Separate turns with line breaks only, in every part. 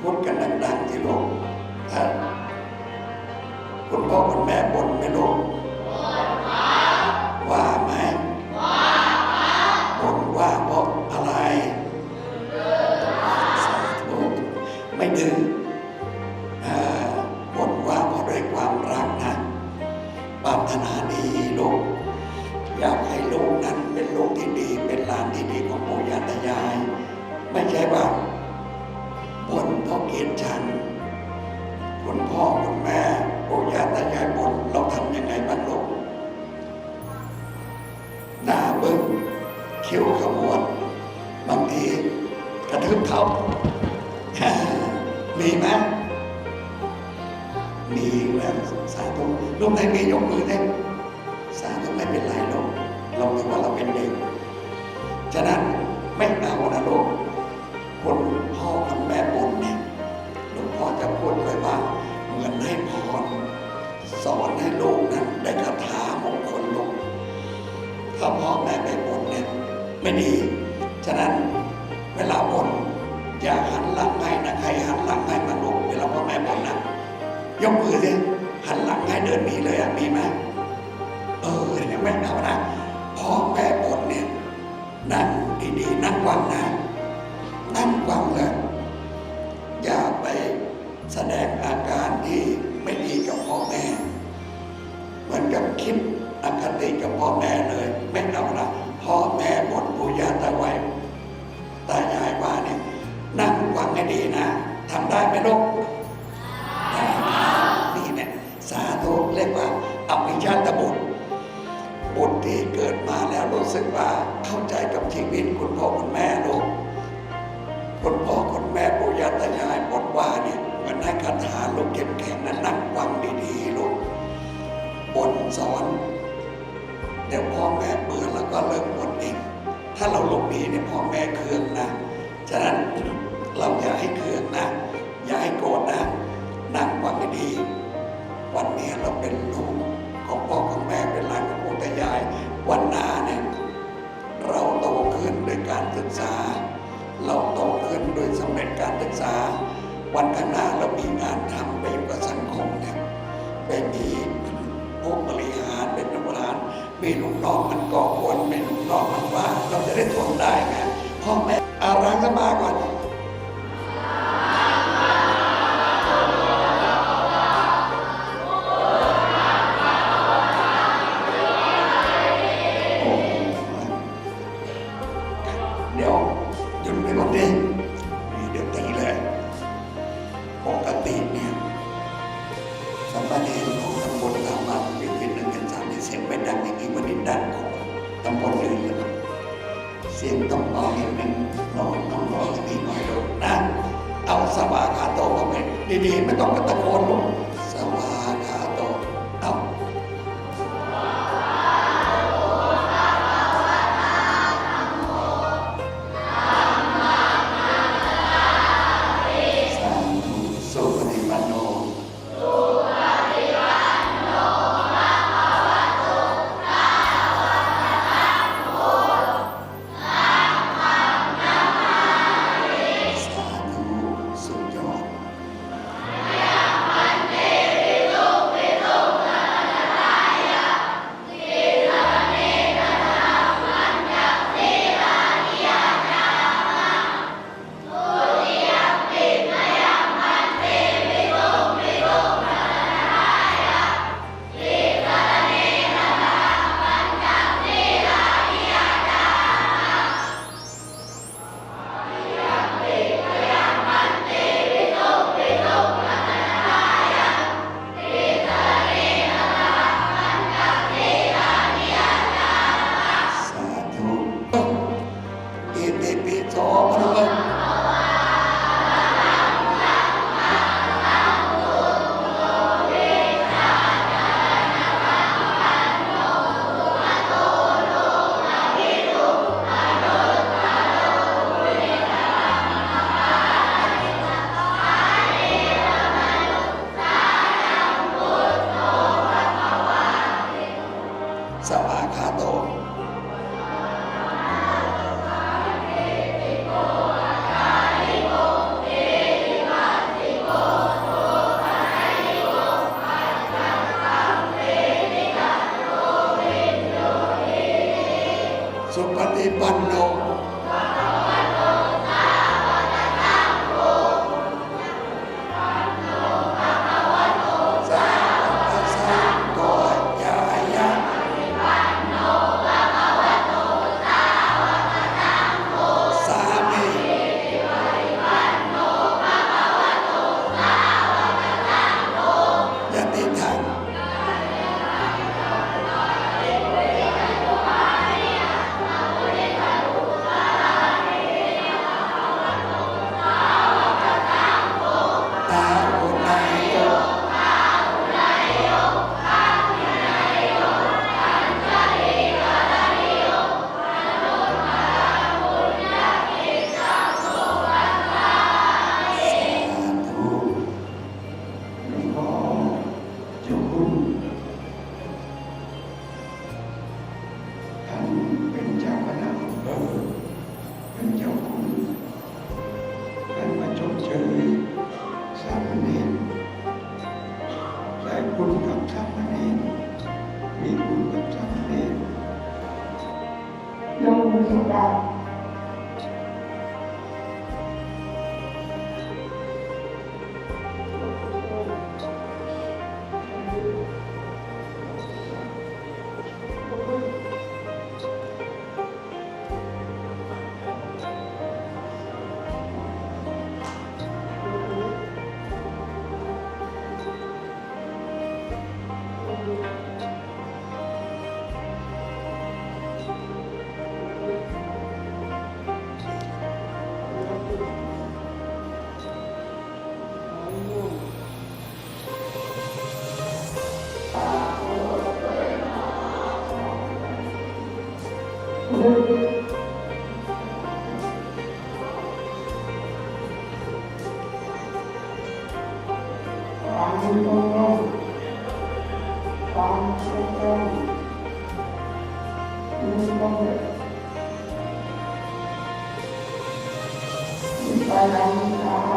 พูดกันดังๆที่ลูกคุณพ่อคุณแม่บ่นไหมลูก ธุลูกไหนมียกมือได้สาธุไม่เป็นไรหรอกเราถือว่าเราเป็นเด็กฉะนั้นไม่เอานะลูกคนพ่อคุณแม่บุญเนี่ยหลวงพ่อจะพูดเลยว่าเหมือนให้พรสอนให้ลูกนั้นได้คาถามงคลลูกถ้าพ่อแม่ไปบนเนี่ยไม่ดี ฉะนั้นเวลาบนอย่าหันหลังให้นะใครหันหลังให้มาลูกเวลาพ่อแม่บ่นนะยกมือสิหันหลัง เดินมีเลยอะมีไหมเออเนี่ยไม่เอานะพอแม่บนเนี่ยนั่งดีๆ นั่งวันนะ อภิชาตบุตร บุตรที่เกิดมาแล้วรู้สึกว่าเข้าใจกับชีวิตคุณพ่อคุณแม่ลูกคุณพ่อคุณแม่ปู่ย่าตายายบทว่าเนี่ยมันให้คาถาลูกเข้มแข็งนั้นนั่งฟังดีๆลูกบนสอนเดี๋ยวพ่อแม่เบื่อแล้วก็เลิกบนเองถ้าเราลบหนีเนี่ยพ่อแม่เคืองนะฉะนั้นเราอย่าให้เคืองนะอย่าให้โกรธนะนั่งฟังดี วันนี้เราเป็นลูก ของพ่อของแม่เป็นหลานของปู่ตายาย วันหน้าเนี่ยเราโตขึ้นด้วยการศึกษา เราโตขึ้นโดยสำเร็จการศึกษา วันข้างหน้าเรามีงานทำไปอยู่กับสังคมเนี่ยไปมีผู้บริหารเป็นผู้บริหารมีลูกน้องมันก่อกวนมีลูกน้องมันว่า เราจะได้ทนได้ไงพ่อแม่อารังสมาก่อน สามเด็นของตำบลสามาเป็นเป็นหนึ่งเป็นสามเนี่ยเสียงไปดังอย่างนี้วันนี้ดังของตำบลเลยนเสียงต้องเบานิดนึงนอนต้องรอสักนิดหน่อยลูนะเอาสบาขาโตมาเป็นดีๆไม่ต้องกระตะโกนลูก
มื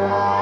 า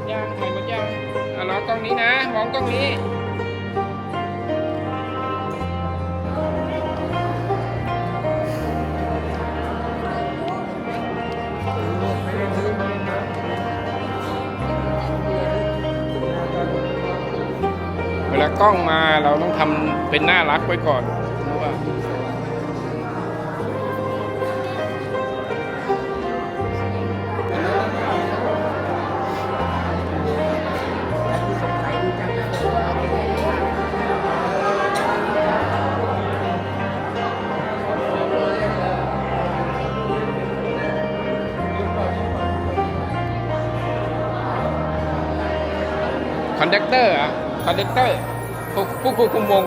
ด
ยัง
ถ่หมดยังอะรอกล้องนี้นะ มองกล้องนี้เวลากล้องมาเราต้องทำเป็นน่ารักไว้ก่อน ดักเตอร์อะคอนดักเตอร์ผู้ผู้ควบคุมวง